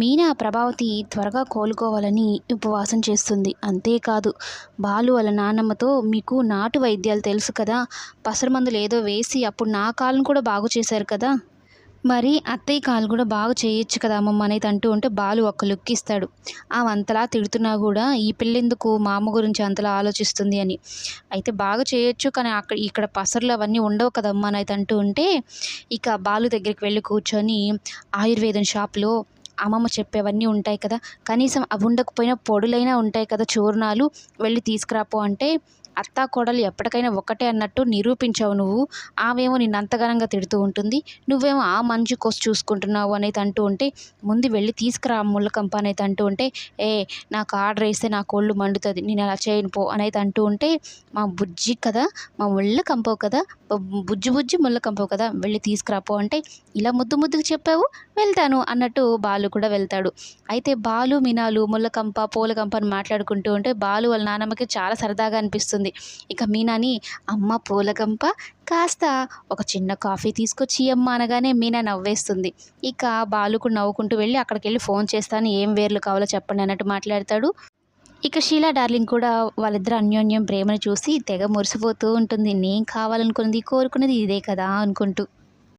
మీనా ప్రభావతి త్వరగా కోలుకోవాలని ఉపవాసం చేస్తుంది. అంతేకాదు బాలు వాళ్ళ నాన్నమ్మతో మీకు నాటు వైద్యాలు తెలుసు కదా పసరమందులు ఏదో వేసి అప్పుడు నా కాళ్ళను కూడా బాగు చేశారు కదా. మరి అత్తయ్య కాలు కూడా బాగు చేయొచ్చు కదా అమ్మమ్మ అనేది అంటూ ఉంటే బాలు ఒక్క లుక్ ఇస్తాడు. అంతలా తిడుతున్నా కూడా ఈ పిల్లెందుకు మా అమ్మ గురించి అంతలా ఆలోచిస్తుంది అని. అయితే బాగా చేయొచ్చు కానీ అక్కడ ఇక్కడ పసర్లు అవన్నీ ఉండవు కదమ్మా అనేది అంటూ ఉంటే ఇక బాలు దగ్గరికి వెళ్ళి కూర్చొని ఆయుర్వేదం షాప్లో అమ్మమ్మ చెప్పేవన్నీ ఉంటాయి కదా. కనీసం అవి ఉండకపోయినా పొడులైనా ఉంటాయి కదా. చూర్ణాలు వెళ్ళి తీసుకురాపో అంటే అత్తా కోడలు ఎప్పటికైనా ఒక్కటే అన్నట్టు నిరూపించావు నువ్వు. ఆమెమో నిన్ను అంతగానంగా తిడుతూ ఉంటుంది. నువ్వేమో ఆ మంచు కోసం చూసుకుంటున్నావు అనేది అంటూ ఉంటే ముందు వెళ్ళి తీసుకురా ముళ్ళకంప అనేది అంటూ ఉంటే ఏ నాకు ఆర్డర్ వేస్తే నా కోళ్ళు మండుతుంది. నేను అలా చేయను పో అనేది అంటూ ఉంటే మా బుజ్జి కదా మా ముళ్ళ కంపవు కదా బుజ్జి బుజ్జి ముళ్ళ కంపవు కదా వెళ్ళి తీసుకురాపో అంటే ఇలా ముద్దు ముద్దుకు చెప్పావు? వెళ్తాను అన్నట్టు బాలు కూడా వెళ్తాడు. అయితే బాలు మినాలు ముళ్ళకంప పూలకంప అని మాట్లాడుకుంటూ ఉంటే బాలు వాళ్ళ నాన్నమ్మకి చాలా సరదాగా అనిపిస్తుంది. ఇక మీనాని అమ్మ పూలకంప కాస్త ఒక చిన్న కాఫీ తీసుకొచ్చి అమ్మ అనగానే మీనా నవ్వేస్తుంది. ఇక బాలుకు నవ్వుకుంటూ వెళ్ళి అక్కడికి వెళ్ళి ఫోన్ చేస్తాను ఏం వేర్లు కావాలో చెప్పండి అన్నట్టు మాట్లాడతాడు. ఇక షీలా డార్లింగ్ కూడా వాళ్ళిద్దరు అన్యోన్యం ప్రేమను చూసి తెగ మురిసిపోతూ ఉంటుంది. నేను కావాలనుకున్నది కోరుకున్నది ఇదే కదా అనుకుంటూ.